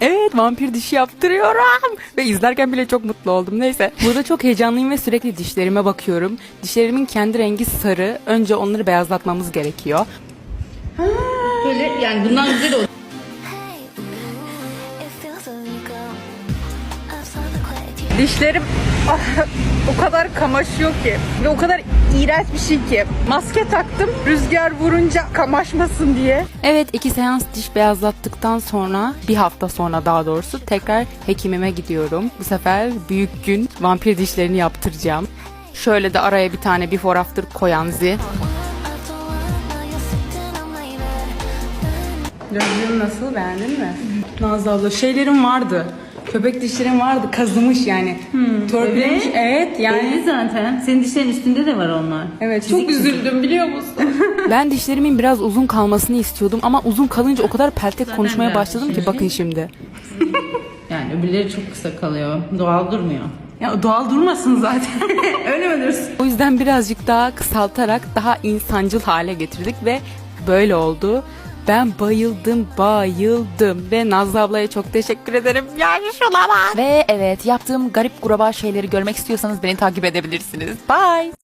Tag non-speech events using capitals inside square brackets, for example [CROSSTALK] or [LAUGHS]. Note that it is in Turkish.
Evet vampir dişi yaptırıyorum. Ve izlerken bile çok mutlu oldum. Neyse. Burada çok heyecanlıyım ve sürekli dişlerime bakıyorum. Dişlerimin kendi rengi sarı. Önce onları beyazlatmamız gerekiyor. Böyle yani bundan güzel quite Dişlerim ah, o kadar kamaşıyor ki ve o kadar iğrenç bir şey ki. Maske taktım rüzgar vurunca kamaşmasın diye. Evet iki seans diş beyazlattıktan sonra bir hafta sonra daha doğrusu tekrar hekimime gidiyorum. Bu sefer büyük gün vampir dişlerini yaptıracağım. Şöyle de araya bir tane before after koyan zi. Gözlüğüm nasıl beğendin mi? Nazlı abla şeylerim vardı. Köpek dişlerim vardı kazımış yani. Törpülemiş evet yani. Belli zaten. Senin dişlerin üstünde de var onlar. Evet çok üzüldüm biliyor musun? [LAUGHS] ben dişlerimin biraz uzun kalmasını istiyordum ama uzun kalınca o kadar peltek konuşmaya ben başladım ki şimdi- bakın şimdi. [LAUGHS] Yani öbürleri çok kısa kalıyor. Doğal durmuyor. Ya doğal durmasın zaten. [LAUGHS] Öyle mi? O yüzden birazcık daha kısaltarak daha insancıl hale getirdik ve böyle oldu. Ben bayıldım, bayıldım ve Nazlı ablaya çok teşekkür ederim. Yani şuna bak. Ve evet yaptığım garip kuraba şeyleri görmek istiyorsanız beni takip edebilirsiniz. Bye.